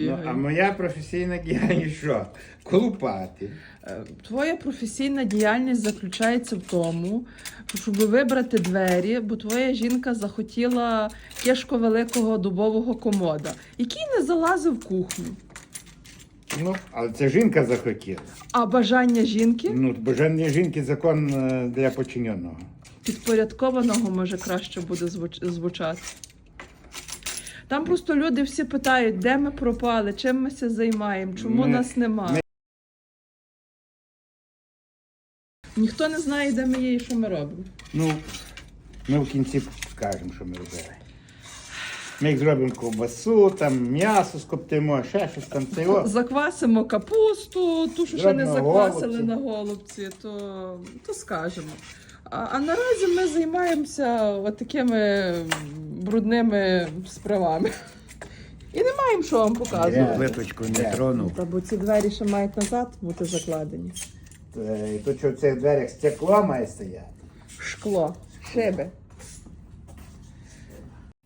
Ну, а моя професійна діяльність що? Колупати. Е, Твоя професійна діяльність заключається в тому, щоб вибрати двері, бо твоя жінка захотіла кишко великого дубового комода, який не залазив в кухню. Ну, але це жінка захотіла. А бажання жінки Ну, бажання жінки закон е, для подчиненого. підпорядкованого може краще буде звуч- звучати. Там просто люди всі питають, де ми пропали, чим ми се займаємо, чому Ми- нас нема. ми- Ніхто не знає, де ми є і що ми робимо. Ну, ми в кінці скажемо, що ми робили. Ми їх зробимо ковбасу, там м'ясо скоптимо, ще щось там це. о. Заквасимо капусту, ту, що ще не заквасили голубці. на голубці, то, то скажемо. А, а наразі ми займаємося такими брудними справами. І не маємо що вам показувати. плиточку не тронув. Та бо ці двері ще мають назад бути закладені. Е, І тут що в цих дверях стекло має стояти. Шкло, шиби.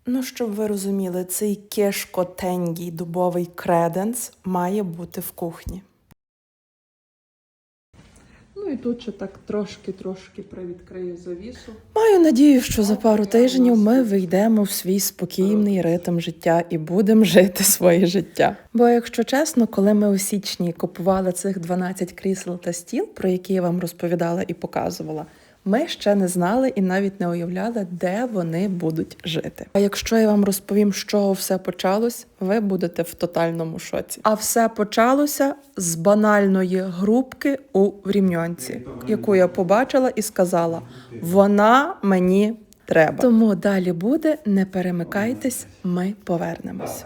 Ну, щоб ви розуміли, цей кешкотенький дубовий креденс має бути в кухні. Ну і тут ще так трошки-трошки привідкриє завісу. Маю надію, що за пару тижнів ми вийдемо в свій спокійний ритм життя і будемо жити своє життя. Бо, якщо чесно, коли ми у січні купували цих 12 крісел та стіл, про які я вам розповідала і показувала. Ми ще не знали і навіть не уявляли, де вони будуть жити. А якщо я вам розповім, з чого все почалось, ви будете в тотальному шоці. А все почалося з банальної грубки у Рівньонці, яку я побачила і сказала: вона мені треба. Тому далі буде. Не перемикайтесь, ми повернемось.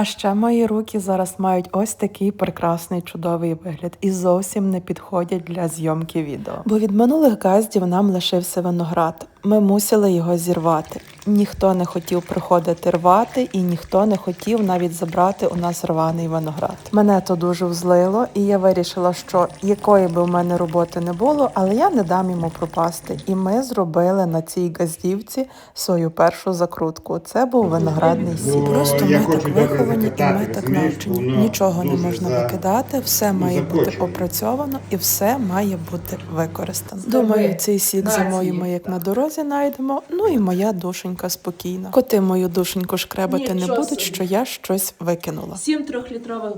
А ще мої руки зараз мають ось такий прекрасний чудовий вигляд і зовсім не підходять для зйомки відео. Бо від минулих газдів нам лишився виноград. Ми мусили його зірвати. Ніхто не хотів приходити рвати, і ніхто не хотів навіть забрати у нас рваний виноград. Мене то дуже взлило, і я вирішила, що якої би в мене роботи не було, але я не дам йому пропасти. І ми зробили на цій газдівці свою першу закрутку. Це був виноградний сік. Ну, Просто я ми так виховані і ми так навчені. Нічого не можна викидати, все має бути опрацьовано і все має бути використано. Думаю, цей сік зимою ми як на дорозі знайдемо. Ну і моя душенька спокійна. Коти мою душеньку шкребати не Нічого будуть, собі. що я щось викинула. Сім трьохлітрових